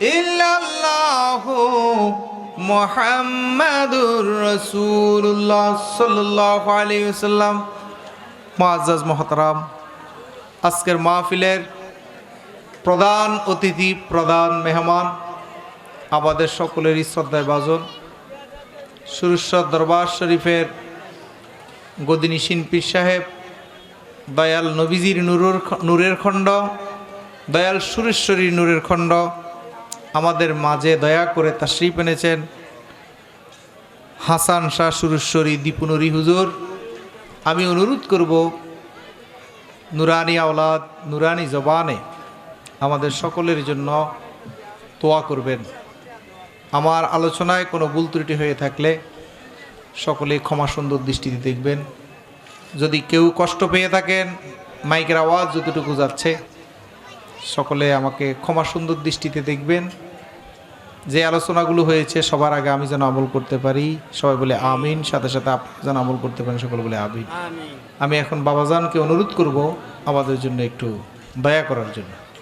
ইল্লাল্লাহু মুহাম্মাদুর রাসূলুল্লাহ সাল্লাল্লাহু আলাইহি ওয়াসাল্লাম। মুআজ্জাজ মুহতারাম, আজকের মাহফিলের প্রধান অতিথি, প্রধান মেহমান, আমাদের সকলেরই শ্রদ্ধায় বাজন সুরেশ্বর দরবার শরীফের গদিনী শিল্পী সাহেব, দয়াল নবীজির নুরুর নূরের খণ্ড, দয়াল সুরেশ্বরী নূরের খণ্ড আমাদের মাঝে দয়া করে তাশ্রীপ এনেছেন। হাসান শাহ সুরেশ্বরী দীপুনুরি হুজুর। আমি অনুরোধ করব, নুরানি আওলাদ, নুরানি জবানে আমাদের সকলের জন্য তোয়া করবেন। আমার আলোচনায় কোনো ভুল ত্রুটি হয়ে থাকলে সকলে ক্ষমা সুন্দর দৃষ্টিতে দেখবেন। যদি কেউ কষ্ট পেয়ে থাকেন, মাইকের আওয়াজ যতটুকু যাচ্ছে, সকলে আমাকে ক্ষমা সুন্দর দৃষ্টিতে দেখবেন। যে আলোচনাগুলো হয়েছে সবার আগে আমি যেন আমল করতে পারি সবাই বলে আমিন সাথে সাথে আপনি যেন আমল করতে পারেন সকলে বলে আমিন। আমি এখন বাবাজানকে অনুরোধ করব আমাদের জন্য একটু দয়া করার জন্য।